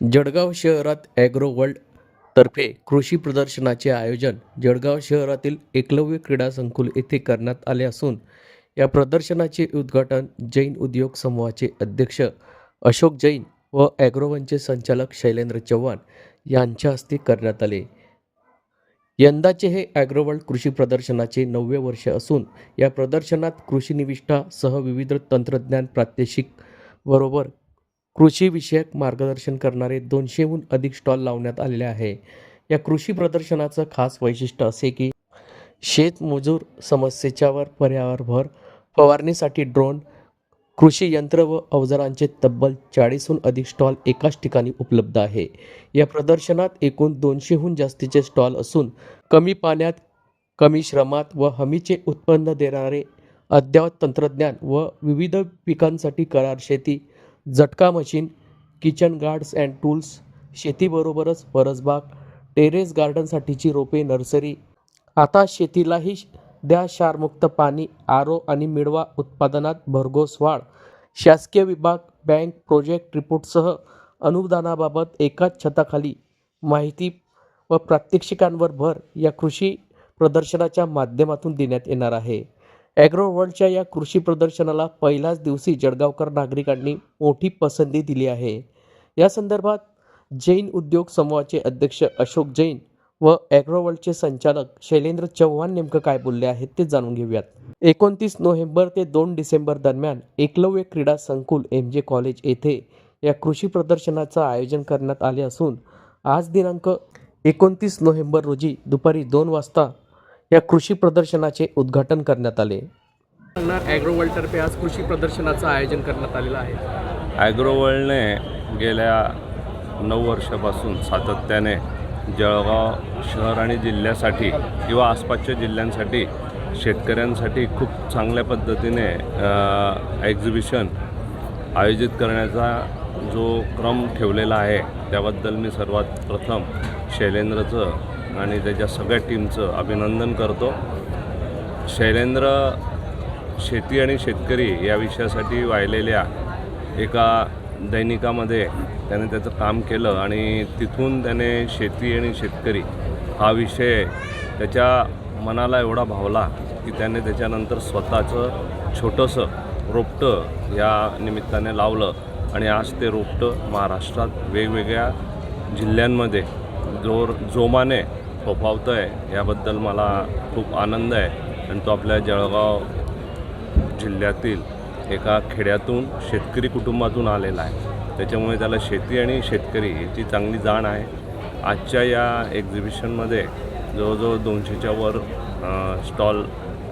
जळगाव शहरात agro world तर्फे कृषी प्रदर्शनाचे आयोजन जळगाव शहरातील एकलव्य क्रीडा संकुल येथे करण्यात आले असून या प्रदर्शनाचे उद्घाटन जैन उद्योग समूहाचे अध्यक्ष अशोक जैन व ॲग्रोवनचे संचालक शैलेंद्र चव्हाण यांच्या हस्ते करण्यात आले. यंदाचे हे ॲग्रोवर्ल्ड कृषी प्रदर्शनाचे नववे वर्ष असून या प्रदर्शनात कृषीनिविष्ठासह विविध तंत्रज्ञान प्रात्यक्षिक बरोबर कृषीविषयक मार्गदर्शन करणारे दोनशेहून अधिक स्टॉल लावण्यात आलेले आहे. या कृषी प्रदर्शनाचं खास वैशिष्ट्य असे की शेतमजूर समस्येच्यावर पर्यावरणभर फवारणीसाठी ड्रोन कृषी यंत्र व अवजारांचे तब्बल चाळीसहून अधिक स्टॉल एकाच ठिकाणी उपलब्ध आहे. या प्रदर्शनात एकूण दोनशेहून जास्तीचे स्टॉल असून कमी पाण्यात कमी श्रमात व हमीचे उत्पन्न देणारे अद्ययावत तंत्रज्ञान व विविध पिकांसाठी करार शेती झटका machine kitchen guards and tools शेतीबरोबरच परसबाग टेरेस गार्डनसाठीची रोपे नर्सरी. आता शेतीलाही द्या क्षारमुक्त पाणी आरो आणि मिळवा उत्पादनात भरघोस वाढ. शासकीय विभाग बँक प्रोजेक्ट रिपोर्टसह अनुदानाबाबत एकाच छताखाली माहिती व प्रात्यक्षिकांवर भर या कृषी प्रदर्शनाच्या माध्यमातून देण्यात येणार आहे. ॲग्रो वर्ल्डच्या या कृषी प्रदर्शनाला पहिल्याच दिवशी जळगावकर नागरिकांनी मोठी पसंती दिली आहे. या संदर्भात जैन उद्योग समूहाचे अध्यक्ष अशोक जैन व ॲग्रोवर्ल्डचे संचालक शैलेंद्र चव्हाण नेमकं काय बोलले आहेत ते जाणून घेऊयात. एकोणतीस नोव्हेंबर ते दोन डिसेंबर दरम्यान एकलव्य क्रीडा संकुल एम जे कॉलेज येथे या कृषी प्रदर्शनाचं आयोजन करण्यात आले असून आज दिनांक एकोणतीस नोव्हेंबर रोजी दुपारी दोन वाजता या कृषी प्रदर्शनाचे उद्घाटन करण्यात आले. ॲग्रोवर्ल्डतर्फे आज कृषी प्रदर्शनाचं आयोजन करण्यात आलेलं आहे. ॲग्रोवर्ल्डने गेल्या नऊ वर्षापासून सातत्याने जळगाव शहर आणि जिल्ह्यासाठी किंवा आसपासच्या जिल्ह्यांसाठी शेतकऱ्यांसाठी खूप चांगल्या पद्धतीने एक्झिबिशन आयोजित करण्याचा जो क्रम ठेवलेला आहे त्याबद्दल मी सर्वात प्रथम शैलेंद्रचं आणि त्याच्या सगळ्या टीमचं अभिनंदन करतो. शैलेंद्र शेती आणि शेतकरी या विषयासाठी वाहिलेल्या एका दैनिकामध्ये त्याने त्याचं काम केलं आणि तिथून त्याने शेती आणि शेतकरी हा विषय त्याच्या मनाला एवढा भावला की त्याने त्याच्यानंतर स्वतःचं छोटंसं रोपटं या निमित्ताने लावलं आणि आज ते रोपटं महाराष्ट्रात वेगवेगळ्या जिल्ह्यांमध्ये जोर जोमाने फोफावतं आहे याबद्दल मला खूप आनंद आहे. आणि तो आपल्या जळगाव जिल्ह्यातील एका खेड्यातून शेतकरी कुटुंबातून आलेला आहे. त्याच्यामुळे त्याला शेती आणि शेतकरी याची चांगली जाण आहे. आजच्या या एक्झिबिशनमध्ये जवळजवळ दोनशेच्या वर स्टॉल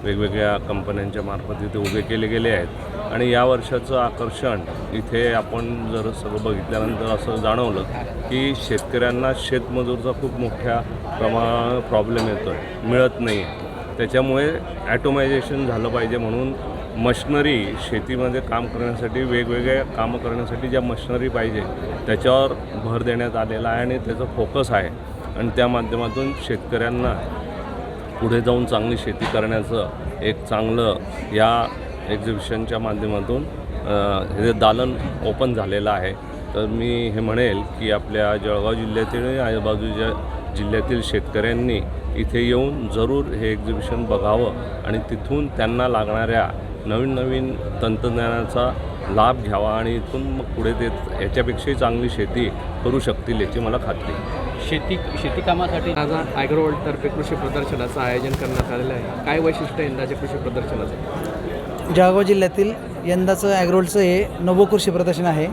वेगवेगळ्या कंपन्यांच्या मार्फत इथे उभे केले गेले आहेत. आणि या वर्षाचं आकर्षण इथे आपण जर सगळं बघितल्यानंतर असं जाणवलं की शेतकऱ्यांना शेतमजूरचा खूप मोठ्या प्रमाणात प्रॉब्लेम येतो आहे मिळत नाही. आहे त्याच्यामुळे ॲटोमायझेशन झालं पाहिजे म्हणून मशनरी शेतीमध्ये काम करण्यासाठी वेगवेगळे कामं करण्यासाठी ज्या मशनरी पाहिजे त्याच्यावर भर देण्यात आलेला आहे आणि त्याचं फोकस आहे. आणि त्या माध्यमातून शेतकऱ्यांना पुढे जाऊन चांगली शेती करण्याचं एक चांगलं या एक्झिबिशनच्या माध्यमातून हे दालन ओपन झालेलं आहे तर मी हे म्हणेल की आपल्या जळगाव जिल्ह्यातील आणि आजूबाजूच्या जिल्ह्यातील शेतकऱ्यांनी इथे येऊन जरूर हे एक्झिबिशन बघावं आणि तिथून त्यांना लागणाऱ्या नवीन नवीन तंत्रज्ञानाचा लाभ घ्यावा आणि इथून मग पुढे ते याच्यापेक्षाही चांगली शेती करू शकतील याची मला खात्री आहे. शेती शेती कामासाठी आज ॲग्रोवर्ल्डतर्फे कृषी प्रदर्शनाचं आयोजन करण्यात आलेलं आहे. काय वैशिष्ट्य यंदाच्या कृषी प्रदर्शनाचं? जळगाव जिल्ह्यातील यंदाचं ॲग्रोलचं हे नवं कृषी प्रदर्शन आहे.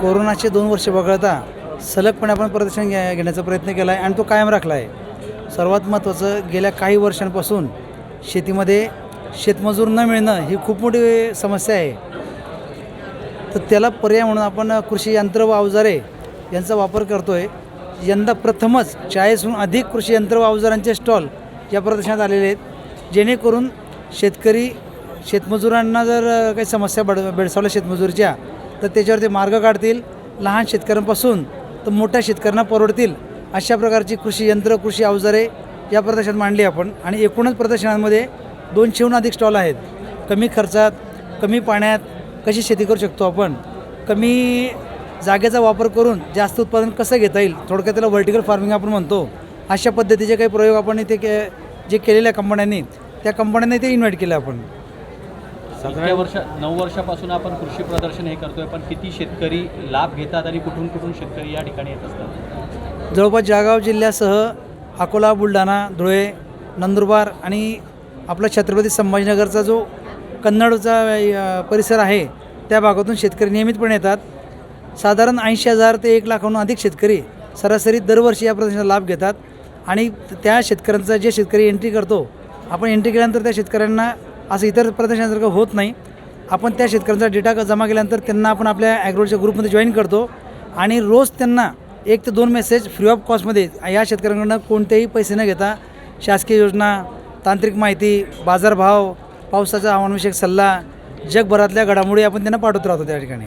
कोरोनाचे दोन वर्ष वगळता सलगपणे आपण प्रदर्शन घ्या घेण्याचा प्रयत्न केला आहे आणि तो कायम राखला आहे सर्वात महत्त्वाचं गेल्या काही वर्षांपासून शेतीमध्ये शेतमजूर न मिळणं ही खूप मोठी समस्या आहे. तर त्याला पर्याय म्हणून आपण कृषी यंत्र व अवजारे यांचा वापर करतो आहे यंदा प्रथमच चाळीसहून अधिक कृषी यंत्र व अवजारांचे स्टॉल या प्रदर्शनात आलेले आहेत. जेणेकरून शेतकरी शेतमजुरांना जर काही समस्या बड बेडसावल्या शेतमजुरीच्या तर त्याच्यावर ते मार्ग काढतील. लहान शेतकऱ्यांपासून तर मोठ्या शेतकऱ्यांना परवडतील अशा प्रकारची कृषी यंत्र कृषी अवजारे या प्रदर्शनात मांडली आपण. आणि एकूणच प्रदर्शनांमध्ये दोनशेहून अधिक स्टॉल आहेत. कमी खर्चात कमी पाण्यात कशी शेती करू शकतो आपण? कमी जागेचा वापर करून जास्त उत्पादन कसं घेता येईल? थोडक्यात त्याला व्हर्टिकल फार्मिंग आपण म्हणतो. अशा पद्धतीचे काही प्रयोग आपण इथे के जे केलेल्या कंपन्यांनी त्या कंपन्यांनी ते इन्व्हाइट केलं आपण. इतक्या वर्ष नऊ वर्षापासून आपण कृषी प्रदर्शन हे करतोय पण किती शेतकरी लाभ घेतात आणि कुठून कुठून शेतकरी या ठिकाणी येत असतात? जवळपास जळगाव जिल्ह्यासह अकोला बुलढाणा धुळे नंदुरबार आणि आपला छत्रपती संभाजीनगरचा जो कन्नडचा परिसर आहे त्या भागातून शेतकरी नियमितपणे येतात. साधारण ऐंशी हजार ते एक लाखाहून अधिक शेतकरी सरासरी दरवर्षी या प्रदर्शनाचा लाभ घेतात. आणि त्या शेतकऱ्यांचा जे शेतकरी एंट्री करतो आपण एंट्री केल्यानंतर त्या शेतकऱ्यांना असं इतर प्रदर्शनासारखं होत नाही. आपण त्या शेतकऱ्यांचा डेटा जमा केल्यानंतर त्यांना आपण आपल्या ॲग्रोच्या ग्रुपमध्ये जॉईन करतो. आणि रोज त्यांना एक ते दोन मेसेज फ्री ऑफ कॉस्टमध्ये या शेतकऱ्यांकडनं कोणतेही पैसे न घेता शासकीय योजना तांत्रिक माहिती बाजारभाव पावसाचा हवामानविषयक सल्ला जगभरातल्या घडामोडी आपण त्यांना पाठवत राहतो त्या ठिकाणी.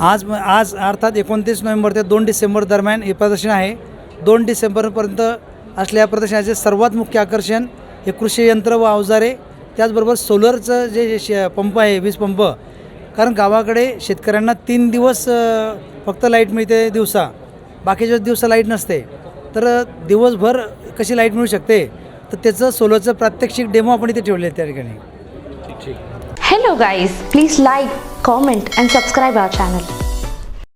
आज आज अर्थात एकोणतीस नोव्हेंबर ते दोन डिसेंबर दरम्यान हे प्रदर्शन आहे. दोन डिसेंबरपर्यंत असलेल्या या प्रदर्शनाचे सर्वात मुख्य आकर्षण हे कृषी यंत्र व अवजारे त्याचबरोबर सोलरचं जे शे पंप आहे वीज पंप. कारण गावाकडे शेतकऱ्यांना तीन दिवस फक्त लाइट मिळते दिवसा. बाकीच्या दिवसा लाइट नसते. तर दिवसभर कशी लाइट मिळू शकते? तर त्याचं सोलोचं प्रात्यक्षिक डेमो आपण इथे ठेवले त्या ठिकाणी. Hello guys please like comment and subscribe our channel